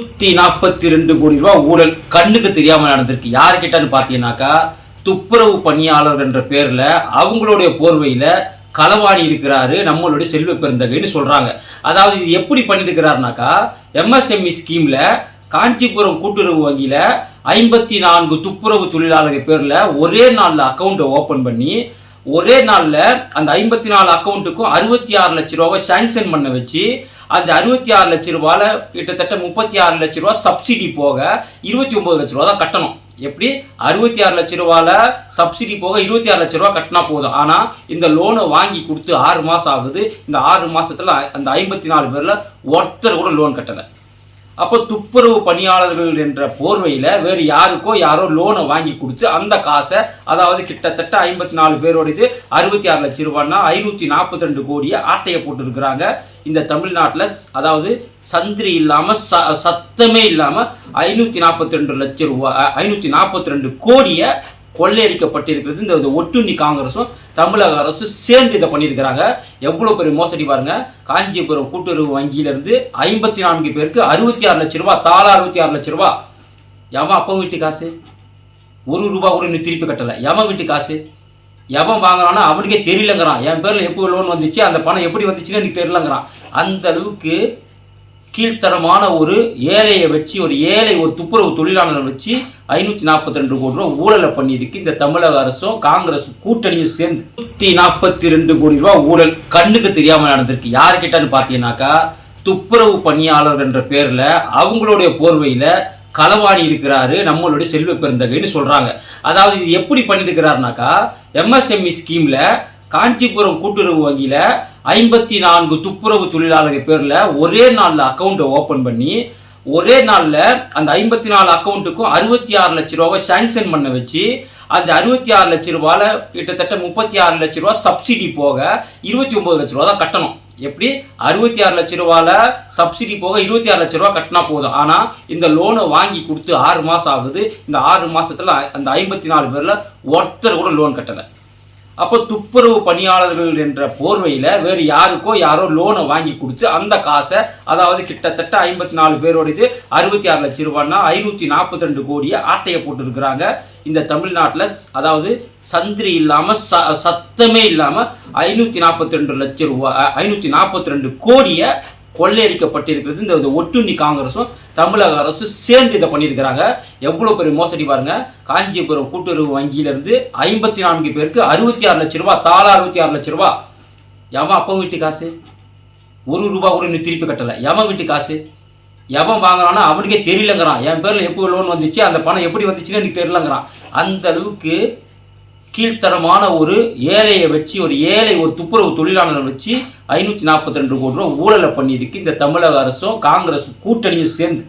நூத்தி நாற்பத்தி ரெண்டு கோடி ரூபாய் ஊழல் கண்ணுக்கு தெரியாம நடந்திருக்கு. யாருக்கிட்டன்னு பாத்தீங்கன்னாக்கா துப்புரவு பணியாளர் என்ற பேர்ல அவங்களுடைய போர்வையில களவாணி இருக்கிறாரு நம்மளுடைய செல்வ பெருந்தகைன்னு சொல்றாங்க. அதாவது இது எப்படி பண்ணியிருக்கிறாருனாக்கா எம்எஸ்எம்இ ஸ்கீம்ல காஞ்சிபுரம் கூட்டுறவு வங்கியில ஐம்பத்தி நான்கு துப்புரவு தொழிலாளர்கள் பேர்ல ஒரே நாள்ல அக்கௌண்ட்டை ஓபன் பண்ணி ஒரே நாளில் அந்த ஐம்பத்தி நாலு அக்கௌண்ட்டுக்கும் அறுபத்தி ஆறு லட்ச ரூபாவை சாங்ஷன் பண்ண வச்சு அந்த அறுபத்தி ஆறு லட்ச ரூபாயில் கிட்டத்தட்ட முப்பத்தி ஆறு லட்ச ரூபா சப்சிடி போக இருபத்தி ஒன்பது லட்ச ரூபா தான் கட்டணும். எப்படி? அறுபத்தி ஆறு லட்ச ரூபால சப்சிடி போக இருபத்தி ஆறு லட்ச ரூபா கட்டினா போதும். ஆனால் இந்த லோனை வாங்கி கொடுத்து ஆறு மாதம் ஆகுது. இந்த ஆறு மாதத்தில் அந்த ஐம்பத்தி நாலு பேரில் ஒருத்தர் கூட லோன் கட்டலை. அப்போ துப்புரவு பணியாளர்கள் என்ற போர்வையில் வேறு யாருக்கோ யாரோ லோனை வாங்கி கொடுத்து அந்த காசை அதாவது கிட்டத்தட்ட ஐம்பத்தி நாலு பேரோட இது அறுபத்தி ஆறு லட்சம் ரூபான்னா ஐநூற்றி நாற்பத்தி ரெண்டு கோடியை ஆட்டையை போட்டுருக்குறாங்க. இந்த தமிழ்நாட்டில் அதாவது சந்திரி இல்லாமல் ச சத்தமே இல்லாமல் ஐநூற்றி நாற்பத்தி ரெண்டு லட்சம் ரூபா ஐநூற்றி நாற்பத்தி ரெண்டு கோடியை கொள்ளையடிக்கப்பட்டிருக்கிறது. இந்த ஒட்டுண்ணி காங்கிரஸும் தமிழக அரசு சேர்ந்து இதை பண்ணியிருக்கிறாங்க. எவ்வளோ பெரிய மோசடி பாருங்க. காஞ்சிபுரம் கூட்டுறவு வங்கியிலிருந்து ஐம்பத்தி நான்கு பேருக்கு அறுபத்தி ஆறு லட்ச ரூபா தாளா அறுபத்தி ஆறு லட்ச ரூபா. எவன் அப்பா வீட்டு காசு? ஒரு ரூபா கூட இன்னும் திருப்பி கட்டலை. எவன் வீட்டு காசு? எவன் வாங்குறானோ அவனுக்கே தெரியலங்கிறான். என் பேரில் எப்போ லோன் வந்துச்சு? அந்த பணம் எப்படி வந்துச்சுன்னு எனக்கு தெரியலங்கிறான். அந்த அளவுக்கு கீழ்த்தரமான ஒரு ஏழையை வச்சு ஒரு ஏழை ஒரு துப்புரவு தொழிலாளரை வச்சு ஐநூற்றி நாற்பத்தி ரெண்டு கோடி ரூபா ஊழலை பண்ணியிருக்கு. இந்த தமிழக அரசும் காங்கிரஸ் கூட்டணியும் சேர்ந்து நூற்றி நாற்பத்தி ரெண்டு கோடி ரூபா ஊழல் கண்ணுக்கு தெரியாமல் நடந்திருக்கு. யார் கிட்டன்னு பார்த்தீங்கன்னாக்கா துப்புரவு பணியாளர் என்ற பேரில் அவங்களுடைய போர்வையில் களவாடி இருக்கிறாரு நம்மளுடைய செல்வ பெருந்தகைன்னு சொல்கிறாங்க அதாவது இது எப்படி பண்ணியிருக்கிறாருனாக்கா எம்எஸ்எம்இ ஸ்கீமில் காஞ்சிபுரம் கூட்டுறவு வங்கியில் ஐம்பத்தி நான்கு துப்புரவு தொழிலாளர்கள் பேரில் ஒரே நாளில் அக்கௌண்ட்டை ஓப்பன் பண்ணி ஒரே நாளில் அந்த ஐம்பத்தி நாலு அக்கௌண்ட்டுக்கும் அறுபத்தி ஆறு லட்ச ரூபாவை சாங்ஷன் பண்ண வச்சு அந்த அறுபத்தி ஆறு லட்ச ரூபாவில் கிட்டத்தட்ட முப்பத்தி ஆறு லட்ச ரூபா சப்சிடி போக இருபத்தி ஒம்பது லட்ச ரூபா தான் கட்டணும். எப்படி? அறுபத்தி ஆறு லட்ச ரூபாவில் சப்சிடி போக இருபத்தி ஆறு லட்ச ரூபா கட்டினா போதும். ஆனால் இந்த லோனை வாங்கி கொடுத்து ஆறு மாதம் ஆகுது. இந்த ஆறு மாதத்தில் அந்த ஐம்பத்தி நாலு பேரில் ஒருத்தர் கூட லோன் கட்டலை. அப்போ துப்புரவு பணியாளர்கள் என்ற போர்வையில் வேறு யாருக்கோ யாரோ லோனை வாங்கி கொடுத்து அந்த காசை அதாவது கிட்டத்தட்ட ஐம்பத்தி நாலு பேரோட இது அறுபத்தி ஆறு லட்சம் ரூபான்னா ஐநூற்றி நாற்பத்தி ரெண்டு கோடியை ஆட்டையை போட்டுருக்குறாங்க. இந்த தமிழ்நாட்டில் அதாவது சந்திரி இல்லாமல் ச சத்தமே இல்லாமல் ஐநூற்றி நாற்பத்தி ரெண்டு லட்சம் ரூபா ஐநூற்றி நாற்பத்தி ரெண்டு கோடியை கொள்ளையடிக்கப்பட்டிருக்கிறது. இந்த ஒட்டுண்ணி காங்கிரஸும் தமிழக அரசு சேர்ந்து இதை பண்ணியிருக்கிறாங்க. எவ்வளோ பெரிய மோசடி பாருங்க. காஞ்சிபுரம் கூட்டுறவு வங்கியிலிருந்து ஐம்பத்தி நான்கு பேருக்கு அறுபத்தி ஆறு லட்ச ரூபா தாளா அறுபத்தி ஆறு லட்ச ரூபா. எவன் அப்பா வீட்டு காசு? ஒரு ரூபா கூட இன்னும் திருப்பி கட்டலை. எவன் வீட்டு காசு? எவன் வாங்குறானோ அவனுக்கே தெரியலங்கிறான். என் பேரில் எப்போ லோன் வந்துச்சு? அந்த பணம் எப்படி வந்துச்சுன்னு எனக்கு தெரியலங்கிறான். அந்த அளவுக்கு கீழ்த்தரமான ஒரு ஏழையை வச்சு ஒரு ஏழை ஒரு துப்புரவு தொழிலாளரை வச்சு ஐநூற்றி நாற்பத்தி ரெண்டு கோடி ரூபா ஊழலை பண்ணியிருக்கு இந்த தமிழக அரசும் காங்கிரஸ் கூட்டணியும் சேர்ந்து.